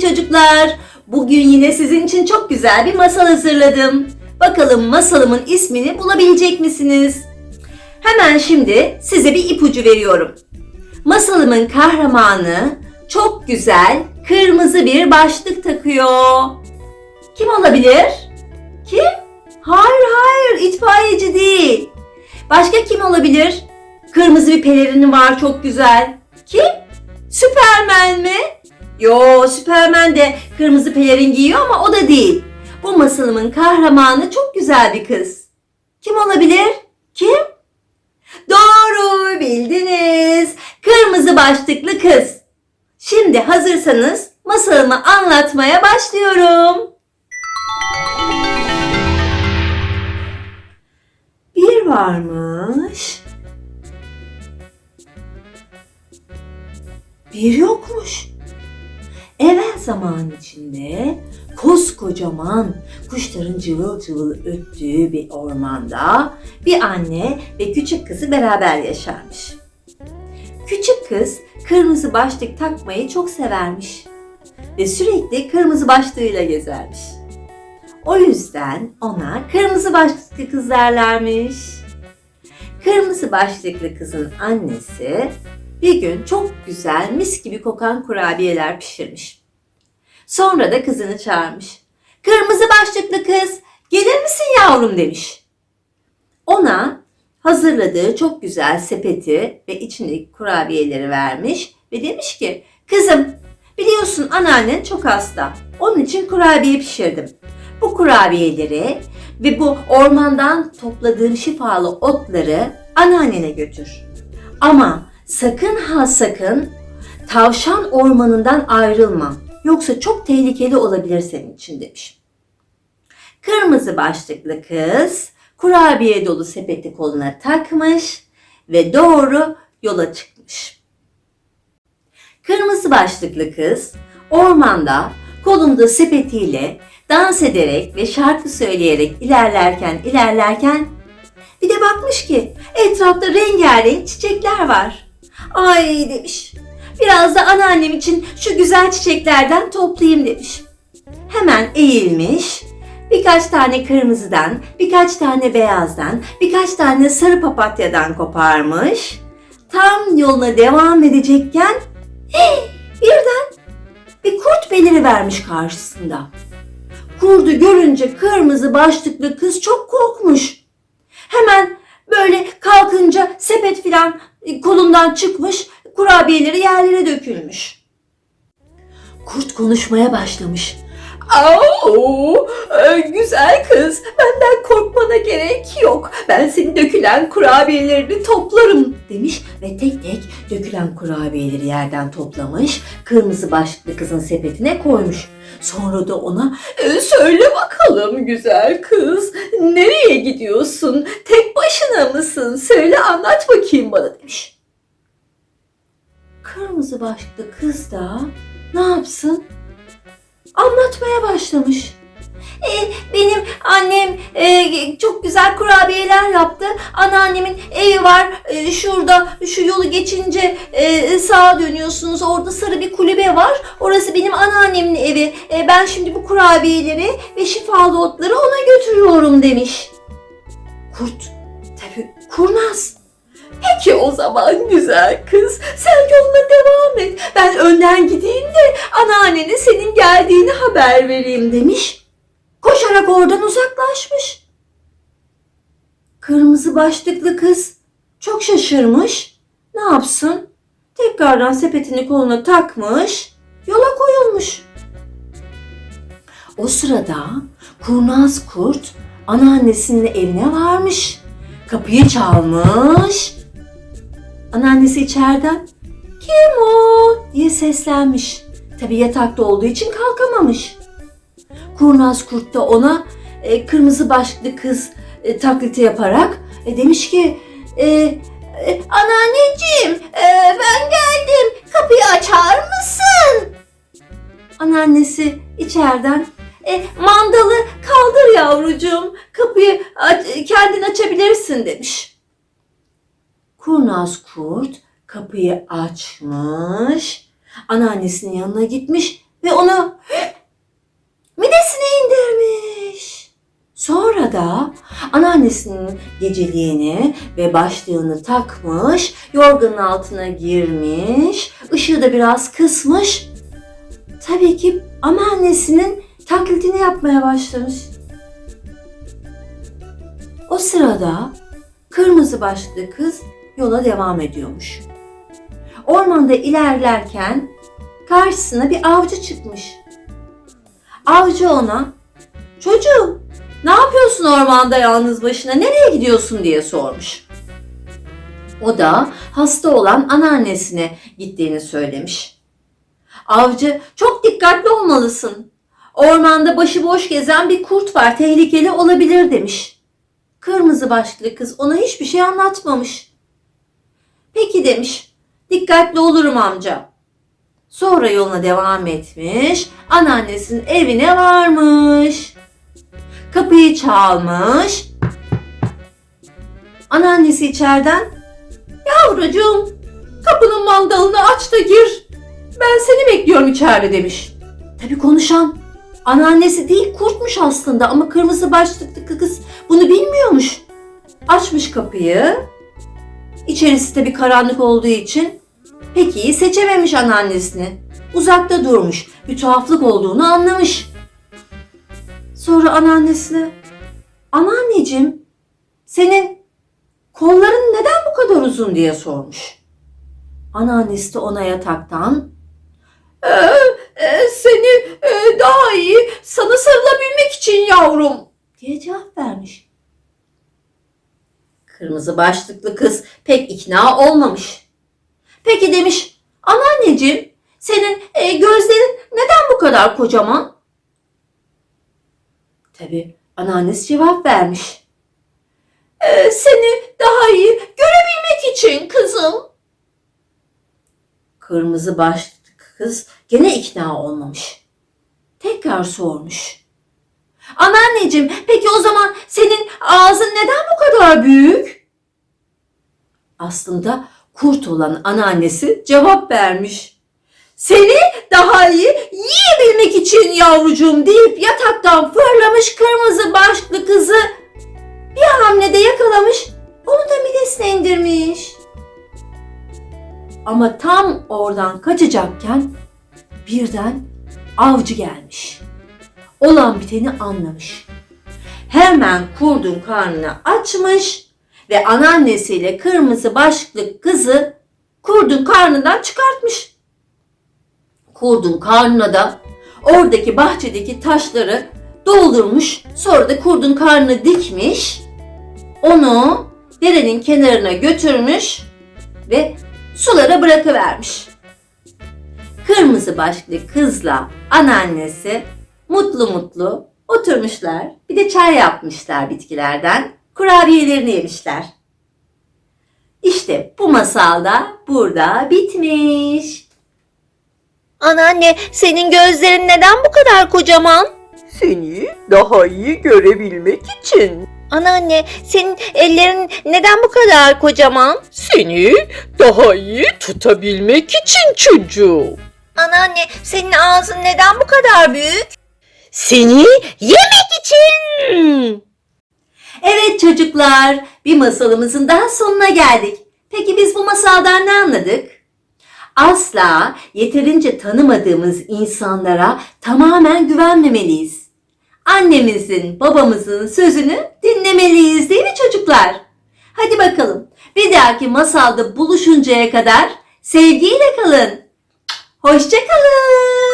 çocuklar. Bugün yine sizin için çok güzel bir masal hazırladım. Bakalım masalımın ismini bulabilecek misiniz? Hemen şimdi size bir ipucu veriyorum. Masalımın kahramanı çok güzel kırmızı bir başlık takıyor. Kim olabilir? Kim? Hayır hayır itfaiyeci değil. Başka kim olabilir? Kırmızı bir pelerini var çok güzel. Kim? Süpermen mi? Yo Süpermen de kırmızı pelerin giyiyor ama o da değil. Bu masalımın kahramanı çok güzel bir kız. Kim olabilir? Kim? Doğru bildiniz. Kırmızı başlıklı kız. Şimdi hazırsanız masalımı anlatmaya başlıyorum. Bir varmış. Bir yokmuş. Evvel zaman içinde koskocaman kuşların cıvıl cıvıl öttüğü bir ormanda bir anne ve küçük kızı beraber yaşarmış. Küçük kız kırmızı başlık takmayı çok severmiş ve sürekli kırmızı başlığıyla gezermiş. O yüzden ona kırmızı başlıklı kız derlermiş. Kırmızı başlıklı kızın annesi bir gün çok güzel mis gibi kokan kurabiyeler pişirmiş. Sonra da kızını çağırmış. Kırmızı başlıklı kız gelir misin yavrum demiş. Ona hazırladığı çok güzel sepeti ve içindeki kurabiyeleri vermiş ve demiş ki kızım biliyorsun anneannen çok hasta. Onun için kurabiye pişirdim. Bu kurabiyeleri ve bu ormandan topladığım şifalı otları anneannene götür. Ama sakın ha sakın tavşan ormanından ayrılma. Yoksa çok tehlikeli olabilir senin için demiş. Kırmızı başlıklı kız kurabiye dolu sepeti koluna takmış ve doğru yola çıkmış. Kırmızı başlıklı kız ormanda kolunda sepetiyle dans ederek ve şarkı söyleyerek ilerlerken ilerlerken bir de bakmış ki etrafta rengarenk çiçekler var. Ay demiş. Biraz da anneannem için şu güzel çiçeklerden toplayayım demiş. Hemen eğilmiş. Birkaç tane kırmızıdan, birkaç tane beyazdan, birkaç tane sarı papatyadan koparmış. Tam yoluna devam edecekken hey, birden bir kurt beliri vermiş karşısında. Kurdu görünce kırmızı başlıklı kız çok korkmuş. Hemen böyle kalkınca sepet filan kolundan çıkmış, kurabiyeleri yerlere dökülmüş. Kurt konuşmaya başlamış. Au, e, güzel kız, benden korkmana gerek yok. Ben senin dökülen kurabiyelerini toplarım demiş ve tek tek dökülen kurabiyeleri yerden toplamış, kırmızı başlıklı kızın sepetine koymuş. Sonra da ona "E, söyle bakalım güzel kız, nereye gidiyorsun? Tek başına mısın? Söyle anlat bakayım bana demiş. Kırmızı başlıklı kız da ne yapsın? Anlatmaya başlamış. E, benim annem e, çok güzel kurabiyeler yaptı. Anneannemin evi var e, şurada şu yolu geçince e, sağa dönüyorsunuz. Orada sarı bir kulübe var. Orası benim anneannemin evi. E, ben şimdi bu kurabiyeleri ve şifalı otları ona götürüyorum demiş. Kurt tabii kurnaz. Peki o zaman güzel kız sen yoluna devam et. Ben önden gideyim de anneannene senin geldiğini haber vereyim demiş. Koşarak oradan uzaklaşmış. Kırmızı başlıklı kız çok şaşırmış. Ne yapsın? Tekrardan sepetini koluna takmış, yola koyulmuş. O sırada kurnaz kurt anneannesinin evine varmış. Kapıyı çalmış. Anneannesi içeriden kim o diye seslenmiş. Tabi yatakta olduğu için kalkamamış. Kurnaz kurt da ona e, kırmızı başlıklı kız e, taklidi yaparak e, demiş ki e, e, anneanneciğim e, ben geldim kapıyı açar mısın? Anneannesi içeriden e, mandalı kaldır yavrucuğum kapıyı aç- kendin açabilirsin demiş. Kurnaz kurt kapıyı açmış, anneannesinin yanına gitmiş ve onu midesine indirmiş. Sonra da anneannesinin geceliğini ve başlığını takmış, yorganın altına girmiş, ışığı da biraz kısmış. Tabii ki anneannesinin taklidini yapmaya başlamış. O sırada kırmızı başlıklı kız yola devam ediyormuş. Ormanda ilerlerken karşısına bir avcı çıkmış. Avcı ona, çocuğum ne yapıyorsun ormanda yalnız başına, nereye gidiyorsun diye sormuş. O da hasta olan anneannesine gittiğini söylemiş. Avcı, çok dikkatli olmalısın. Ormanda başıboş gezen bir kurt var, tehlikeli olabilir demiş. Kırmızı başlıklı kız ona hiçbir şey anlatmamış. Peki demiş, dikkatli olurum amca. Sonra yoluna devam etmiş, anneannesinin evine varmış. Kapıyı çalmış. Anneannesi içeriden, yavrucuğum kapının mandalını aç da gir. Ben seni bekliyorum içeride demiş. Tabii konuşan anneannesi değil kurtmuş aslında ama kırmızı başlıklı kız bunu bilmiyormuş. Açmış kapıyı. İçerisi tabii karanlık olduğu için pek iyi seçememiş anneannesini. Uzakta durmuş. Bir tuhaflık olduğunu anlamış. Sonra anneannesine Anneanneciğim senin kolların neden bu kadar uzun diye sormuş. Anneannesi de ona yataktan "Ee, seni e, daha iyi sana sarılabilmek için yavrum diye cevap vermiş. Kırmızı başlıklı kız pek ikna olmamış. Peki demiş, anneanneciğim senin e, gözlerin neden bu kadar kocaman? Tabi anneannesi cevap vermiş. "E, seni daha iyi görebilmek için kızım. Kırmızı başlıklı kız gene ikna olmamış. Tekrar sormuş. Anneanneciğim peki o zaman senin ağzın neden bu kadar büyük? Aslında kurt olan anneannesi cevap vermiş. Seni daha iyi yiyebilmek için yavrucuğum deyip yataktan fırlamış kırmızı başlıklı kızı bir hamlede yakalamış onu da midesine indirmiş. Ama tam oradan kaçacakken birden avcı gelmiş. Olan biteni anlamış. Hemen kurdun karnını açmış ve anneannesiyle kırmızı başlıklı kızı kurdun karnından çıkartmış. Kurdun karnına da oradaki bahçedeki taşları doldurmuş. Sonra da kurdun karnını dikmiş. Onu derenin kenarına götürmüş ve sulara bırakıvermiş. Kırmızı başlıklı kızla anneannesi mutlu mutlu oturmuşlar. Bir de çay yapmışlar bitkilerden. Kurabiyelerini yemişler. İşte bu masal da burada bitmiş. Anneanne senin gözlerin neden bu kadar kocaman? Seni daha iyi görebilmek için. Anneanne senin ellerin neden bu kadar kocaman? Seni daha iyi tutabilmek için çocuğum. Anneanne senin ağzın neden bu kadar büyük? Seni yemek için. Evet çocuklar, bir masalımızın daha sonuna geldik. Peki biz bu masaldan ne anladık? Asla yeterince tanımadığımız insanlara tamamen güvenmemeliyiz. Annemizin, babamızın sözünü dinlemeliyiz değil mi çocuklar? Hadi bakalım. Bir dahaki masalda buluşuncaya kadar sevgiyle kalın. Hoşça kalın.